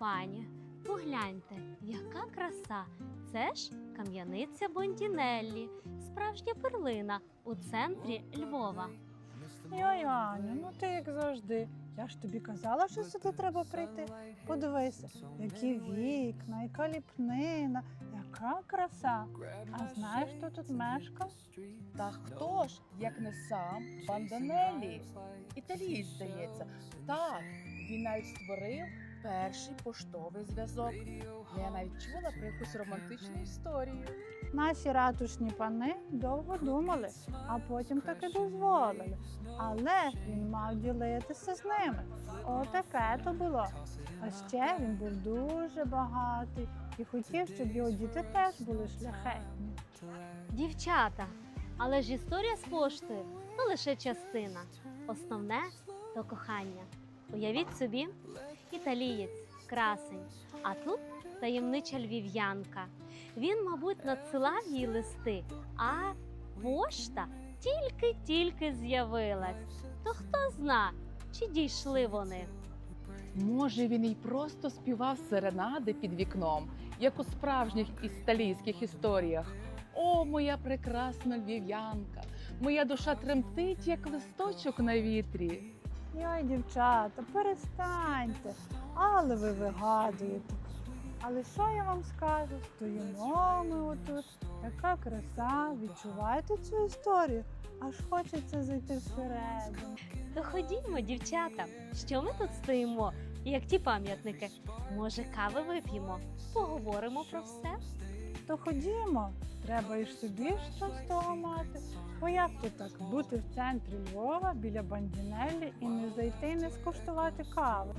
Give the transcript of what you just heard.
пані, погляньте, яка краса! Це ж кам'яниця Бондінеллі, справжня перлина у центрі Львова. Йой, Аню, ну ти як завжди. Я ж тобі казала, що сюди треба прийти. Подивися, які вікна, яка ліпнина, яка краса. А знаєш, хто тут мешкав? Та хто ж, як не сам Банданелі? Італієць, здається. Так, він навіть створив перший поштовий зв'язок. Я навіть чула про якусь романтичну історію. Наші ратушні пани довго думали, а потім таки дозволили. Але він мав ділитися з ними. Отаке то було. А ще він був дуже багатий і хотів, щоб його діти теж були шляхетні. Дівчата, але ж історія з поштою то лише частина. Основне то кохання. Уявіть собі, італієць, красень, а тут таємнича львів'янка. Він, мабуть, надсилав їй листи, а пошта тільки-тільки з'явилась. То хто зна, чи дійшли вони? Може, він і просто співав серенади під вікном, як у справжніх італійських історіях. О, моя прекрасна львів'янка! Моя душа тремтить, як листочок на вітрі. Йой, дівчата, перестаньте, але ви вигадуєте. Але що я вам скажу? Стоїмо ми отут, така краса, відчуваєте цю історію? Аж хочеться зайти всередину. То ходімо, дівчата, що ми тут стоїмо, як ті пам'ятники. Може, кави вип'ємо, поговоримо про все. То ходімо, треба і собі щось з того мати. Бо як то так бути в центрі Львова біля Бандінеллі і не зайти, не скуштувати кави?